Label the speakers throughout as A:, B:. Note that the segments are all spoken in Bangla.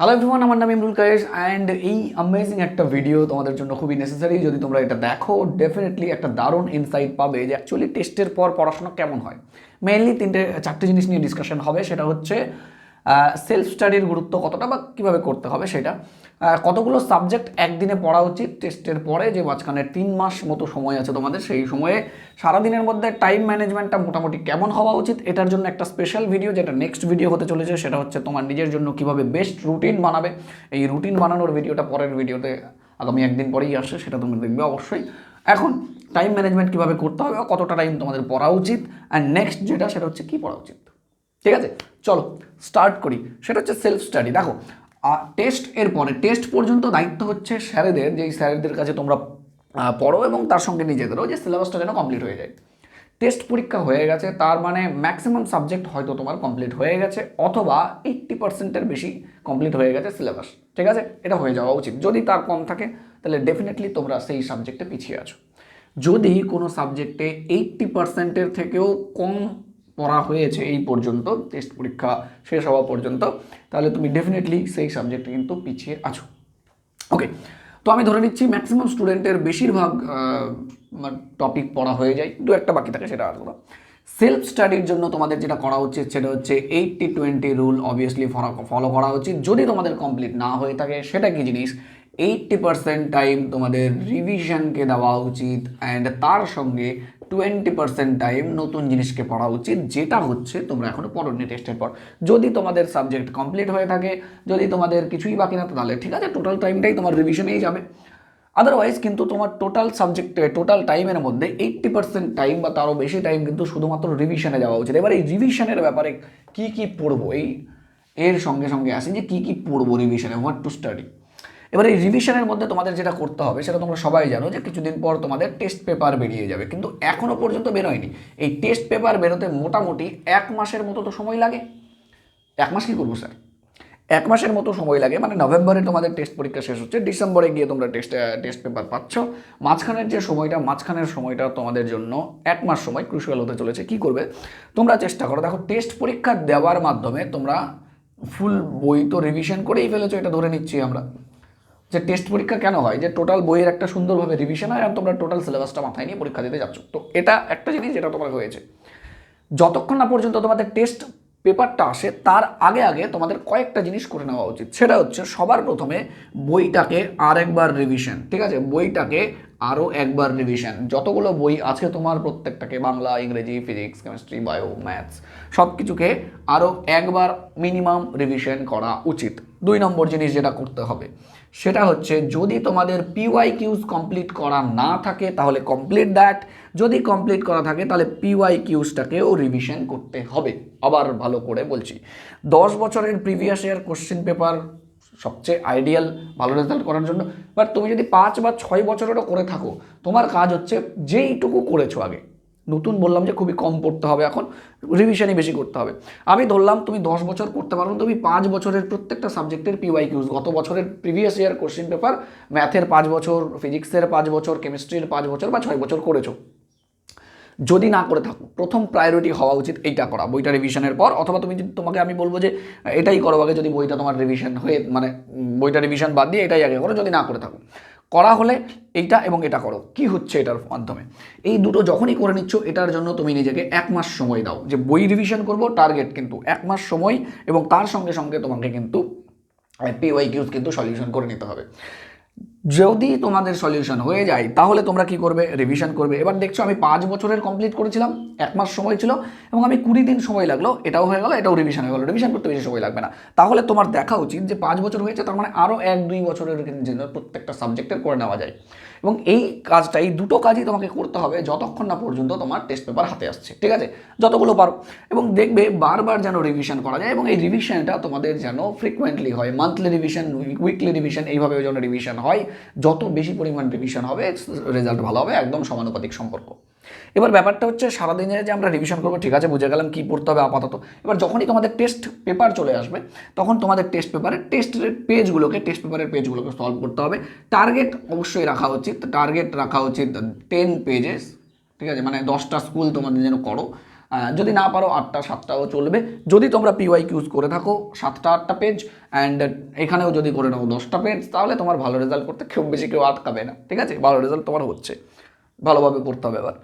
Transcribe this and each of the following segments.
A: হ্যালো এভরিওয়ান আমার নাম ইমরুল কায়েস অ্যান্ড এই অ্যামেজিং একটা ভিডিও তোমাদের জন্য খুবই নেসেসারি যদি তোমরা এটা দেখো ডেফিনেটলি একটা দারুণ ইনসাইট পাবে যে অ্যাকচুয়ালি টেস্টের পর পড়াশোনা কেমন হয়। মেইনলি তিনটে, চারটে জিনিস নিয়ে ডিসকাশন হবে, সেটা হচ্ছে সেলফ স্টাডির গুরুত্ব কতটা বা কীভাবে করতে হবে সেটা? কতগুলো সাবজেক্ট একদিনে পড়া উচিত? টেস্টের পরে যে মাঝখানে তিন মাস মতো সময় আছে তোমাদের, সেই সময়ে সারাদিনের মধ্যে টাইম ম্যানেজমেন্টটা মোটামুটি কেমন হওয়া উচিত? এটার জন্য একটা স্পেশাল ভিডিও যেটা নেক্সট ভিডিও হতে চলেছে, সেটা হচ্ছে তোমার নিজের জন্য কীভাবে বেস্ট রুটিন বানাবে। এই রুটিন বানানোর ভিডিওটা পরের ভিডিওতে আগামী একদিন পরেই আসে, সেটা তুমি দেখবে অবশ্যই। এখন টাইম ম্যানেজমেন্ট কীভাবে করতে হবে কতটা টাইম তোমাদের পড়া উচিত? অ্যান্ড নেক্সট যেটা, সেটা হচ্ছে কী পড়া উচিত? ঠিক আছে? চলো স্টার্ট করি। সেটা হচ্ছে সেলফ স্টাডি দেখো টেস্ট এর পরে টেস্ট পর্যন্ত দায়িত্ব হচ্ছে স্যারেদের, যেই স্যারেদের কাছে তোমরা পড়ো এবং তার সঙ্গে নিজেদেরও, যে সিলেবাসটা যেন কমপ্লিট হয়ে যায়। টেস্ট পরীক্ষা হয়ে গেছে, তার মানে ম্যাক্সিমাম সাবজেক্ট হয়তো তোমার কমপ্লিট হয়ে গেছে, অথবা এইট্টি পার্সেন্টের বেশি কমপ্লিট হয়ে গেছে সিলেবাস ঠিক আছে? এটা হয়ে যাওয়া উচিত। যদি তার কম থাকে, তাহলে ডেফিনেটলি তোমরা সেই সাবজেক্টে পিছিয়ে আছো। যদি কোনো সাবজেক্টে এইট্টি পার্সেন্টের থেকেও কম পড়া হয়েছে এই পর্যন্ত টেস্ট পরীক্ষা শেষ হওয়া পর্যন্ত, তাহলে তুমি ডেফিনেটলি সেই সাবজেক্টে কিন্তু পিছিয়ে আছো। ওকে তো আমি ধরে নিচ্ছি ম্যাক্সিমাম স্টুডেন্টের বেশিরভাগ টপিক পড়া হয়ে যায়, দু একটা বাকি থাকে সেটা আলাদা সেলফ স্টাডির জন্য তোমাদের যেটা করা উচিত সেটা হচ্ছে eighty twenty rule obviously follow করা উচিত। যদি তোমাদের কমপ্লিট না হয়ে থাকে, সেটা কি জিনিস? এইটটি পার্সেন্ট টাইম তোমাদের রিভিশনকে দেওয়া উচিত অ্যান্ড তার সঙ্গে টোয়েন্টি পার্সেন্ট টাইম নতুন জিনিসকে পড়া উচিত, যেটা হচ্ছে তোমরা এখনও পড়োনি টেস্টের পর। যদি তোমাদের সাবজেক্ট কমপ্লিট হয়ে থাকে, যদি তোমাদের কিছুই বাকি না, তাহলে ঠিক আছে টোটাল টাইমটাই তোমার রিভিশনেই যাবে। আদারওয়াইজ কিন্তু তোমার টোটাল সাবজেক্টে টোটাল টাইমের মধ্যে এইট্টি পার্সেন্ট টাইম বা তারও বেশি টাইম কিন্তু শুধুমাত্র রিভিশনে যাওয়া উচিত। এবার এই রিভিশনের ব্যাপারে কি কি পড়ব? এই, এর সঙ্গে সঙ্গে আসে যে কি কি পড়ব রিভিশনে হোয়াট টু স্টাডি এবার এই রিভিশনের মধ্যে তোমাদের যেটা করতে হবে, সেটা তোমরা সবাই জানো যে কিছুদিন পর তোমাদের টেস্ট পেপার বেরিয়ে যাবে। কিন্তু এখনও পর্যন্ত বেরোয়নি। এই টেস্ট পেপার বেরোতে মোটামুটি এক মাসের মতো তো সময় লাগে। এক মাস কী করব স্যার এক মাসের মতো সময় লাগে। মানে নভেম্বরে তোমাদের টেস্ট পরীক্ষা শেষ হচ্ছে, ডিসেম্বরে গিয়ে তোমরা টেস্ট টেস্ট পেপার পাচ্ছ। মাঝখানের যে সময়টা, মাঝখানের সময়টা তোমাদের জন্য এক মাস সময় ক্রুশিয়াল হতে চলেছে। কি করবে? তোমরা চেষ্টা করো। দেখো টেস্ট পরীক্ষা দেওয়ার মাধ্যমে তোমরা ফুল বই তো রিভিশন করেই ফেলেছো, এটা ধরে নিচ্ছি আমরা। যে টেস্ট পরীক্ষা কেন হয়? যে টোটাল বইয়ের একটা সুন্দরভাবে রিভিশন হয় আর তোমরা টোটাল সিলেবাসটা মাথায় নিয়ে পরীক্ষা দিতে যাচ্ছ। তো এটা একটা জিনিস যেটা তোমার হয়েছে। যতক্ষণ না পর্যন্ত তোমাদের টেস্ট পেপারটা আসে, তার আগে আগে তোমাদের কয়েকটা জিনিস করে নেওয়া উচিত। সেটা হচ্ছে সবার প্রথমে বইটাকে আর একবার রিভিশন ঠিক আছে? বইটাকে আরও একবার রিভিশন যতগুলো বই আছে তোমার প্রত্যেকটাকে, বাংলা, ইংরেজি ফিজিক্স কেমিস্ট্রি বায়ো ম্যাথস সব কিছুকে আরও একবার মিনিমাম রিভিশন করা উচিত। দুই নম্বর জিনিস যেটা করতে হবে সেটা হচ্ছে যদি তোমাদের পিওয়াই কিউজ কমপ্লিট করা না থাকে, তাহলে কমপ্লিট দ্যাট যদি কমপ্লিট করা থাকে, তাহলে পিওয়াই কিউজটাকেও রিভিশন করতে হবে। আবার ভালো করে বলছি। দশ বছরের প্রিভিয়াস ইয়ার কোশ্চেন পেপার সবচেয়ে আইডিয়াল ভালো রেজাল্ট করার জন্য। বাট তুমি যদি পাঁচ বা ছয় বছরেরও করে থাকো, তোমার কাজ হচ্ছে যেইটুকু করেছ আগে নতুন বললাম যে খুবই কম পড়তে হবে, এখন রিভিশনই বেশি করতে হবে। আমি ধরলাম তুমি দশ বছর করতে পারো তুমি পাঁচ বছরের প্রত্যেকটা সাবজেক্টের পিওয়াই কিউজ গত বছরের প্রিভিয়াস ইয়ার কোশ্চেন পেপার ম্যাথের পাঁচ বছর ফিজিক্সের পাঁচ বছর কেমিস্ট্রির পাঁচ বছর বা ছয় বছর করেছ। যদি না করে থাকো, প্রথম প্রায়োরিটি হওয়া উচিত এইটা করা, বইটা রিভিশনের পর, অথবা তুমি যদি তোমাকে আমি বলব যে এটাই করো আগে যদি বইটা তোমার রিভিশন হয়ে মানে বইটা রিভিশন বাদ দিয়ে এটাই আগে করো, যদি না করে থাকো। করা হলে এইটা এবং এটা করো। কি হচ্ছে এটার মাধ্যমে? এই দুটো যখনই করে নিচ্ছ, এটার জন্য তুমি নিজেকে এক মাস সময় দাও। যে বই রিভিশন করব টার্গেট কিন্তু এক মাস সময় এবং তার সঙ্গে সঙ্গে তোমাকে কিন্তু পিওয়াই কিউজ কিন্তু সলিউশন করে নিতে হবে। যদি তোমাদের সলিউশন হয়ে যায়, তাহলে তোমরা কি করবে? রিভিশন করবে। এবার দেখছ, আমি পাঁচ বছরের কমপ্লিট করেছিলাম, এক মাস সময় ছিল, এবং আমি কুড়ি দিন সময় লাগল, এটাও হয়ে গেলো, এটাও রিভিশন হয়ে গেলো। রিভিশন করতে বেশি সময় লাগবে না। তাহলে তোমার দেখা উচিত যে পাঁচ বছর হয়েছে, তার মানে আরও এক দুই বছরের জন্য প্রত্যেকটা সাবজেক্টের করে নেওয়া যায়। এবং এই কাজটা, এই দুটো কাজই তোমাকে করতে হবে যতক্ষণ না পর্যন্ত তোমার টেস্ট পেপার হাতে আসছে, ঠিক আছে? যতগুলো পারো। এবং দেখবে, বারবার যেন রিভিশন করা যায়, এবং এই রিভিশনটা তোমাদের যেন ফ্রিকুয়েন্টলি হয় মান্থলি রিভিশন উইকলি রিভিশন এইভাবে যেন রিভিশন হয়। যত বেশি পরিমাণ রিভিশন হবে রেজাল্ট ভালো হবে, একদম সমানুপাতিক সম্পর্ক। এবার ব্যাপারটা হচ্ছে, সারাদিনে যে আমরা রিভিশন করব, ঠিক আছে, বুঝে গেলাম কী পড়তে হবে আপাতত। এবার যখনই তোমাদের টেস্ট পেপার চলে আসবে, তখন তোমাদের টেস্ট পেপারের টেস্টের পেজগুলোকে টেস্ট পেপারের পেজগুলোকে সলভ করতে হবে। টার্গেট অবশ্যই রাখা উচিত টার্গেট রাখা উচিত টেন পেজেস ঠিক আছে মানে দশটা স্কুল তোমাদের যেন করো। যদি না পারো আটটা, সাতটাও চলবে। যদি তোমরা পিওয়াই কিউজ করে থাকো, সাতটা, আটটা পেজ অ্যান্ড এখানেও যদি করে নাও দশটা পেজ তাহলে তোমার ভালো রেজাল্ট করতে খুব বেশি কেউ আটকাবে না, ঠিক আছে? ভালো রেজাল্ট তোমার হচ্ছে। ভালোভাবে পড়তে হবে এবার।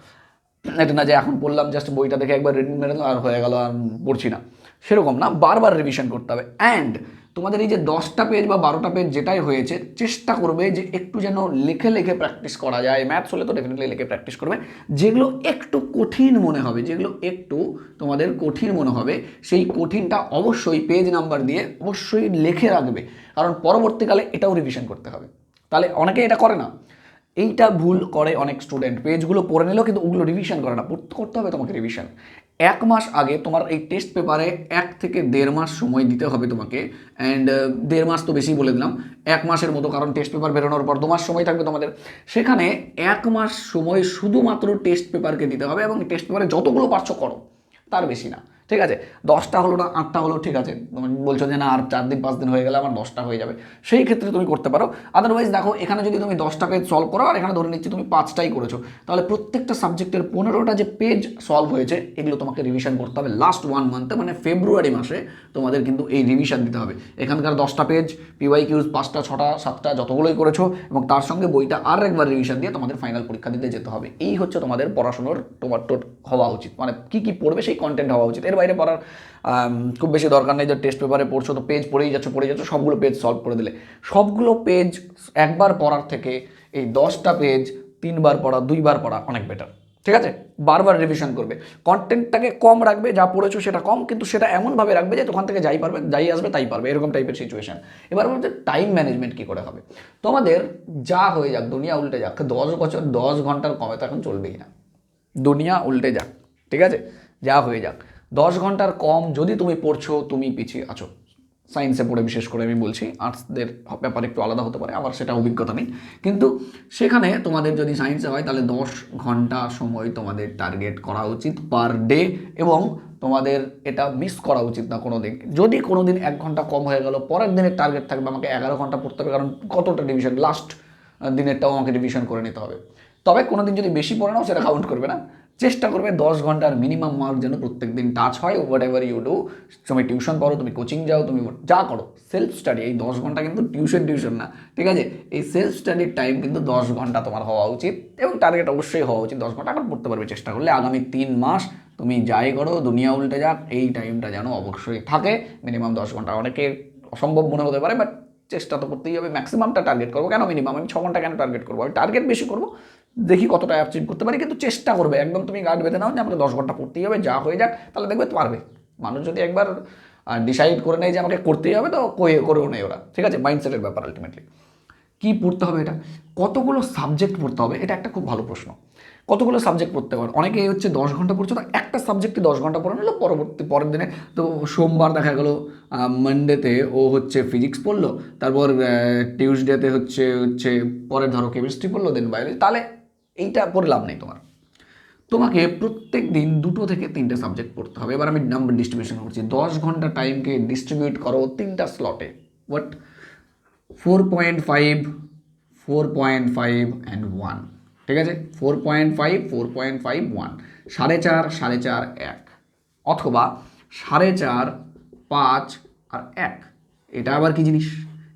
A: এটা না যে এখন পড়লাম জাস্ট বইটা দেখে একবার রিডিং মেরে আর হয়ে গেল, আর পড়ছি না। সেরকম না, বারবার রিভিশন করতে হবে। অ্যান্ড তোমাদের এই যে দশটা পেজ বা বারোটা পেজ যেটাই হয়েছে, চেষ্টা করবে যে একটু যেন লিখে লিখে প্র্যাকটিস করা যায়। ম্যাথস হলে তো ডেফিনেটলি লিখে প্র্যাকটিস করবে। যেগুলো একটু কঠিন মনে হবে, যেগুলো একটু তোমাদের কঠিন মনে হবে, সেই কঠিনটা অবশ্যই পেজ নাম্বার দিয়ে অবশ্যই লিখে রাখবে। কারণ পরবর্তীকালে এটাও রিভিশন করতে হবে। তাহলে অনেকে এটা করে না। এইটা ভুল করে অনেক স্টুডেন্ট পেজগুলো পড়ে নিলেও কিন্তু ওগুলো রিভিশন করে না। পড়তে করতে হবে তোমাকে রিভিশন এক মাস আগে তোমার এই টেস্ট পেপারে এক থেকে দেড় মাস সময় দিতে হবে তোমাকে। অ্যান্ড দেড় মাস তো বেশি বলে দিলাম। এক মাসের মতো কারণ টেস্ট পেপার বেরোনোর পর দু মাস সময় থাকবে তোমাদের। সেখানে এক মাস সময় শুধুমাত্র টেস্ট পেপারকে দিতে হবে এবং টেস্ট পেপারে যতগুলো পারছ করো, তার বেশি না। ঠিক আছে? দশটা হলো না, আটটা হলো, ঠিক আছে? তুমি বলছো যে না, আর চার দিন, পাঁচ দিন হয়ে গেলে আমার দশটা হয়ে যাবে। সেই ক্ষেত্রে তুমি করতে পারো। আদারওয়াইজ দেখো, এখানে যদি তুমি দশটা পেজ সলভ করো, আর এখানে ধরে নিচ্ছি তুমি পাঁচটাই করেছ, তাহলে প্রত্যেকটা সাবজেক্টের পনেরোটা যে পেজ সলভ হয়েছে, এগুলো তোমাকে রিভিশন করতে হবে লাস্ট ওয়ান মান্থে মানে ফেব্রুয়ারি মাসে তোমাদের কিন্তু এই রিভিশন দিতে হবে। এখানকার দশটা পেজ পিওয়াই কিউজ পাঁচটা, ছটা, সাতটা, যতগুলোই করেছ, এবং তার সঙ্গে বইটা আর একবার রিভিশন দিয়ে তোমাদের ফাইনাল পরীক্ষা দিতে যেতে হবে। এই হচ্ছে তোমাদের পড়াশোনার তোমার টোট হওয়া উচিত। মানে কি কি পড়বে সেই কন্টেন্ট হওয়া উচিত। এর বাইরে পড়ার খুব বেশি দরকার নেই, যে টেস্ট পেপারে পড়ছো তো পেজ পড়েই যাচ্ছ পড়েই যাচ্ছ, সবগুলো পেজ সলভ করে দিলে। সবগুলো পেজ একবার পড়ার থেকে এই দশটা পেজ তিনবার পড়া, দুইবার পড়া অনেক বেটার ঠিক আছে? বারবার রিভিশন করবে। কন্টেন্টটাকে কম রাখবে, যা পড়েছো সেটা কম, কিন্তু সেটা এমনভাবে রাখবে যে ওখান থেকে যাই পারবে, যাই আসবে তাই পারবে, এরকম টাইপের সিচুয়েশন এবার বলতে টাইম ম্যানেজমেন্ট কী করে হবে? তোমাদের যা হয়ে যাক, দুনিয়া উল্টে যাক, দশ বছর, দশ ঘণ্টার কমে তো এখন চলবেই না। দুনিয়া উল্টে যাক। ঠিক আছে? যা হয়ে যাক। দশ ঘণ্টার কম যদি তুমি পড়ছো, তুমি পিছিয়ে আছো। সায়েন্সে পড়ে বিশেষ করে আমি বলছি আর্টসদের ব্যাপারে একটু আলাদা হতে পারে, আমার সেটা অভিজ্ঞতা নেই। কিন্তু সেখানে তোমাদের যদি সায়েন্সে হয়, তাহলে দশ ঘণ্টা সময় তোমাদের টার্গেট করা উচিত পার ডে এবং তোমাদের এটা মিস করা উচিত না কোনো দিন যদি কোনো দিন এক ঘণ্টা কম হয়ে গেল, পরের দিনের টার্গেট থাকবে, আমাকে এগারো ঘণ্টা পড়তে হবে, কারণ কতটা ডিভিশন লাস্ট দিনেরটাও আমাকে ডিভিশন করে নিতে হবে। তবে কোনো দিন যদি বেশি পড়ে নাও, সেটা কাউন্ট করবে না। চেষ্টা করবে দশ ঘণ্টার মিনিমাম মার্ক যেন প্রত্যেক দিন টাচ হয় হোয়াট এভার ইউ ডু তুমি টিউশন করো, তুমি কোচিং যাও, তুমি যা করো সেলফ স্টাডি এই দশ ঘণ্টা কিন্তু টিউশন টিউশন না, ঠিক আছে? এই সেলফ স্টাডির টাইম কিন্তু দশ ঘণ্টা তোমার হওয়া উচিত এবং টার্গেট অবশ্যই হওয়া উচিত দশ ঘণ্টা এখন পড়তে পারবে চেষ্টা করলে আগামী তিন মাস তুমি যাই করো, দুনিয়া উল্টে যাক, এই টাইমটা যেন অবশ্যই থাকে মিনিমাম দশ ঘণ্টা। অনেকে অসম্ভব মনে হতে পারে বাট চেষ্টা তো করতেই হবে ম্যাক্সিমামটা টার্গেট করব। কেন মিনিমাম আমি ছ ঘণ্টা কেন টার্গেট করব? আমি টার্গেট বেশি করব দেখি কতটা অ্যাচিভ করতে পারি, কিন্তু চেষ্টা করবে। একদম তুমি গার্ড বেঁধে নাও যে আমাকে দশ ঘণ্টা পড়তেই হবে, যা হয়ে যাক, তাহলে দেখবে পারবে। মানুষ যদি একবার ডিসাইড করে নেয় যে আমাকে করতেই হবে, তো কয়ে করেও নেই ওরা। ঠিক আছে? মাইন্ডসেটের ব্যাপার আলটিমেটলি কি পড়তে হবে এটা? কতগুলো সাবজেক্ট পড়তে হবে? এটা একটা খুব ভালো প্রশ্ন। কতগুলো সাবজেক্ট পড়তে হবে? অনেকে হচ্ছে দশ ঘণ্টা পড়ছে, তো একটা সাবজেক্টে দশ ঘণ্টা পড়ে নিলো পরবর্তী, পরের দিনে তো সোমবার দেখা গেলো মানডেতে ও হচ্ছে ফিজিক্স পড়ল, তারপর টিউসডেতে হচ্ছে হচ্ছে, পরে ধরো কেমিস্ট্রি পড়ল দেন বায়োলজি তাহলে এইটা পড়ে লাভ নেই তোমার। তোমাকে প্রত্যেক দিন দুটো থেকে তিনটে সাবজেক্ট পড়তে হবে। এবার আমি নাম্বার ডিস্ট্রিবিউশন করছি। দশ ঘণ্টা টাইমকে ডিস্ট্রিবিউট করো তিনটা স্লটে but four point five four point five and one ঠিক আছে? Four point five four point five one সাড়ে চার সাড়ে চার, এক। অথবা সাড়ে চার, পাঁচ আর এক। এটা আবার কি জিনিস?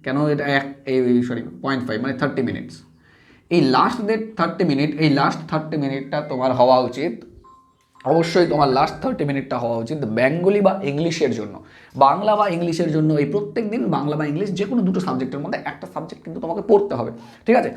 A: কেন এটা এক? এই সরি পয়েন্ট ফাইভ মানে থার্টি মিনিটস এই লাস্ট ডেট থার্টি মিনিট এই লাস্ট থার্টি মিনিটটা তোমার হওয়া উচিত। অবশ্যই তোমার লাস্ট থার্টি মিনিটটা হওয়া উচিত বেঙ্গলি বা ইংলিশের জন্য। বাংলা বা ইংলিশের জন্য এই প্রত্যেক দিন বাংলা বা ইংলিশ যে কোনো দুটো সাবজেক্টের মধ্যে একটা সাবজেক্ট কিন্তু তোমাকে পড়তে হবে, ঠিক আছে?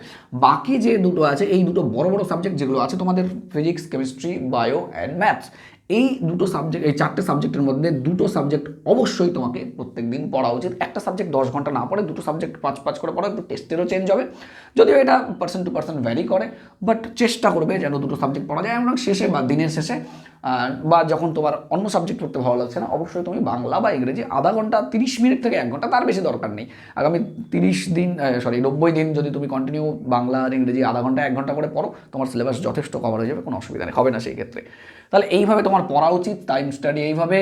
A: বাকি যে দুটো আছে, এই দুটো বড় বড় সাবজেক্ট যেগুলো আছে তোমাদের physics chemistry bio and maths এই দুটো সাবজেক্ট এই চারটে সাবজেক্টের মধ্যে দুটো সাবজেক্ট অবশ্যই তোমাকে প্রত্যেক দিন পড়া উচিত। একটা সাবজেক্ট দশ ঘণ্টা না পড়ে, দুটো সাবজেক্ট পাঁচ পাঁচ করে পড়ো, একটু টেস্টেরও চেঞ্জ হবে। যদিও এটা পার্সেন্ট টু পার্সেন্ট ভ্যারি করে বাট চেষ্টা করবে যেন দুটো সাবজেক্ট পড়া যায় এবং শেষে বা দিনের শেষে বা যখন তোমার অন্য সাবজেক্ট পড়তে ভালো লাগছে না, অবশ্যই তুমি বাংলা বা ইংরেজি আধা ঘণ্টা তিরিশ মিনিট থেকে এক ঘণ্টা তার বেশি দরকার নেই। আগামী তিরিশ দিন সরি নব্বই দিন যদি তুমি কন্টিনিউ বাংলা আর ইংরেজি আধা ঘণ্টা, এক ঘণ্টা করে পড়ো, তোমার সিলেবাস যথেষ্ট কভার হয়ে যাবে, কোনো অসুবিধা নেই, হবে না সেই ক্ষেত্রে। তাহলে এইভাবে তোমার পড়া উচিত টাইম স্টাডি এইভাবে,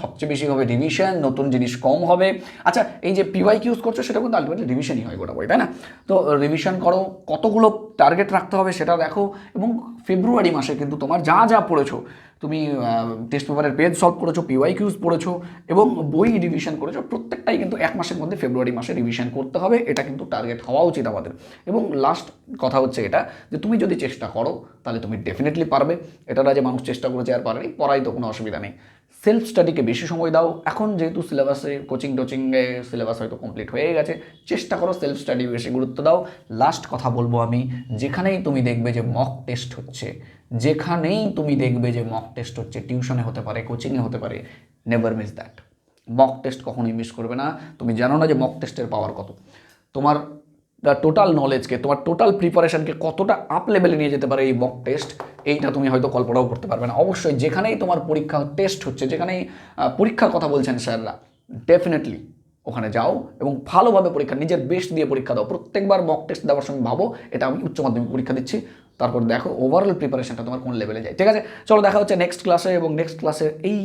A: সবচেয়ে বেশি হবে রিভিশন নতুন জিনিস কম হবে। আচ্ছা এই যে পিওয়াই ইউজ করছ, সেটা কিন্তু আলটিমেটলি রিভিশনই হয় গোটা বই তাই না? তো রিভিশন করো, কতগুলো টার্গেট রাখতে হবে, সেটা দেখো। এবং ফেব্রুয়ারি মাসে কিন্তু তোমার যা যা পড়েছো, তুমি টেস্ট পেপারের পেজ সলভ করেছ পিওয়াই কিউজ পড়েছো এবং বই রিভিশন করেছ, প্রত্যেকটাই কিন্তু এক মাসের মধ্যে ফেব্রুয়ারি মাসে রিভিশন করতে হবে, এটা কিন্তু টার্গেট হওয়া উচিত আমাদের। এবং লাস্ট কথা হচ্ছে এটা, যে তুমি যদি চেষ্টা করো, তাহলে তুমি ডেফিনেটলি পারবে। এটা যে মানুষ চেষ্টা করেছে আর পারেনি পড়াই তো কোনো অসুবিধা নেই। সেলফ স্টাডিকে বেশি সময় দাও। এখন যেহেতু সিলেবাসে কোচিং টোচিংয়ে সিলেবাস হয়তো কমপ্লিট হয়ে গেছে, চেষ্টা করো সেলফ স্টাডি বেশি গুরুত্ব দাও। লাস্ট কথা বলব আমি, যেখানেই তুমি দেখবে যে মক টেস্ট হচ্ছে, যেখানেই তুমি দেখবে যে মক টেস্ট হচ্ছে টিউশনে হতে পারে কোচিংয়ে হতে পারে never miss that mock test কখনোই মিস করবে না। তুমি জানো না যে মক টেস্টের পাওয়ার কত। তোমার টোটাল নলেজকে তোমার টোটাল প্রিপারেশনকে কতটা আপ লেভেলে নিয়ে যেতে পারে এই মক টেস্ট এইটা তুমি হয়তো কল্পনাও করতে পারবে না। অবশ্যই যেখানেই তোমার পরীক্ষা টেস্ট হচ্ছে, যেখানেই পরীক্ষার কথা বলছেন স্যাররা ডেফিনেটলি ওখানে যাও এবং ভালোভাবে পরীক্ষা, নিজের বেস্ট দিয়ে পরীক্ষা দাও। প্রত্যেকবার মক টেস্ট দেওয়ার সময় ভাবো, এটা আমি উচ্চ মাধ্যমিক পরীক্ষা দিচ্ছি। তারপর দেখো ওভারঅল প্রিপারেশনটা তোমার কোন লেভেলে যায়। ঠিক আছে? চলো দেখা হচ্ছে নেক্সট ক্লাসে এবং নেক্সট ক্লাসে এই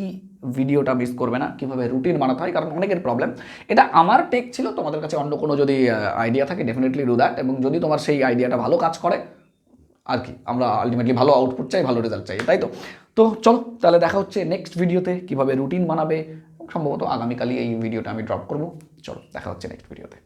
A: ভিডিওটা মিস করবে না, কীভাবে রুটিন বানাতে হয়, কারণ অনেকের প্রবলেম এটা আমার টেক ছিল, তোমাদের কাছে অন্য কোনো যদি আইডিয়া থাকে ডেফিনেটলি ডু দ্যাট এবং যদি তোমার সেই আইডিয়াটা ভালো কাজ করে, আর কি, আমরা আলটিমেটলি ভালো আউটপুট চাই, ভালো রেজাল্ট চাই, তাই তো? তো চলো, তাহলে দেখা হচ্ছে নেক্সট ভিডিওতে কীভাবে রুটিন বানাবে। সম্ভবত আগামীকালই এই ভিডিওটা আমি ড্রপ করব। চলো, দেখা হচ্ছে নেক্সট ভিডিওতে